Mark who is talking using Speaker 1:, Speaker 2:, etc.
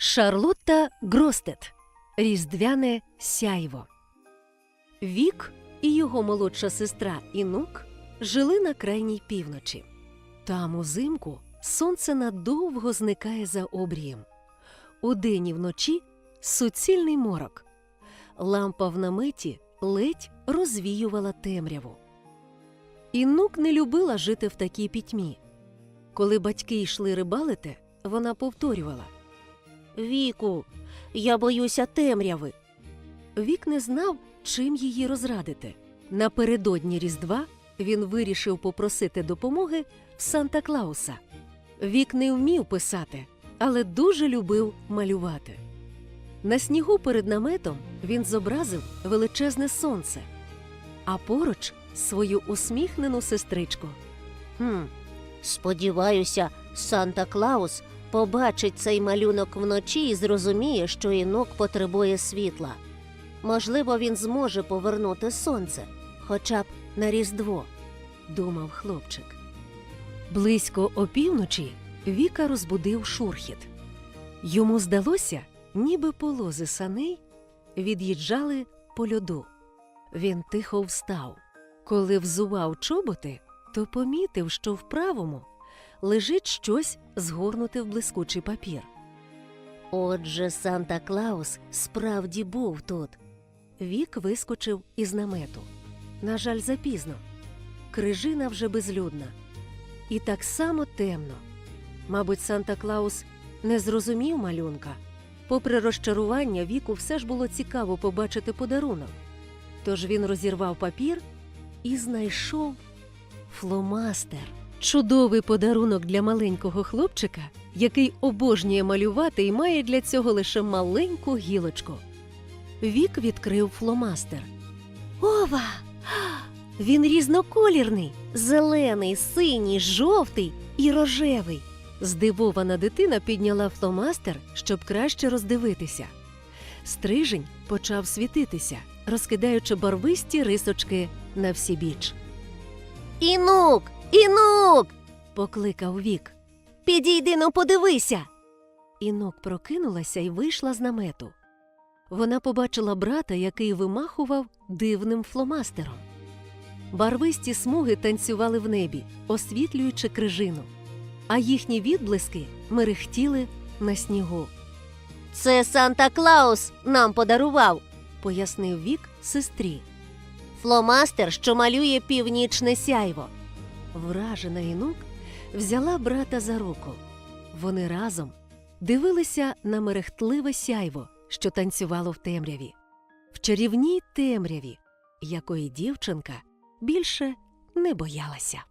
Speaker 1: Шарлотта Гростет. Різдвяне сяйво. Вік і його молодша сестра Інук жили на крайній півночі. Там узимку сонце надовго зникає за обрієм. Удень і вночі суцільний морок. Лампа в наметі ледь розвіювала темряву. Інук не любила жити в такій пітьмі. Коли батьки йшли рибалити, вона повторювала Віку, я боюся темряви. Вік не знав, чим її розрадити. Напередодні Різдва він вирішив попросити допомоги в Санта Клауса. Вік не вмів писати, але дуже любив малювати. На снігу перед наметом він зобразив величезне сонце, а поруч свою усміхнену сестричку.
Speaker 2: Хм, сподіваюся, Санта Клаус побачить цей малюнок вночі і зрозуміє, що інок потребує світла. Можливо, він зможе повернути сонце, хоча б на Різдво.
Speaker 1: думав хлопчик. Близько опівночі Віка розбудив шурхіт. Йому здалося, ніби полози саней від'їжджали по льоду. Він тихо встав. Коли взував чоботи, то помітив, що в правому лежить щось згорнуте в блискучий папір.
Speaker 2: Отже, Санта Клаус справді був тут.
Speaker 1: Вік вискочив із намету. На жаль, запізно. Крижина вже безлюдна. І так само темно. Мабуть, Санта Клаус не зрозумів малюнка. Попри розчарування, віку все ж було цікаво побачити подарунок. Тож він розірвав папір і знайшов фломастер. Чудовий подарунок для маленького хлопчика, який обожнює малювати і має для цього лише маленьку гілочку. Вік відкрив фломастер. Ова! Він різноколірний, зелений, синій, жовтий і рожевий. Здивована дитина підняла фломастер, щоб краще роздивитися. Стрижень почав світитися, розкидаючи барвисті рисочки на всі біч.
Speaker 2: Інук! Інук!
Speaker 1: Покликав Вік.
Speaker 2: Підійди ну подивися.
Speaker 1: Інок прокинулася і вийшла з намету. Вона побачила брата, який вимахував дивним фломастером. Барвисті смуги танцювали в небі, освітлюючи крижину, а їхні відблиски мерехтіли на снігу,
Speaker 2: Це Санта Клаус нам подарував.
Speaker 1: пояснив Вік сестрі.
Speaker 2: Фломастер, що малює північне сяйво.
Speaker 1: Вражена Інук взяла брата за руку. Вони разом дивилися на мерехтливе сяйво, що танцювало в темряві, в чарівній темряві, якої дівчинка більше не боялася.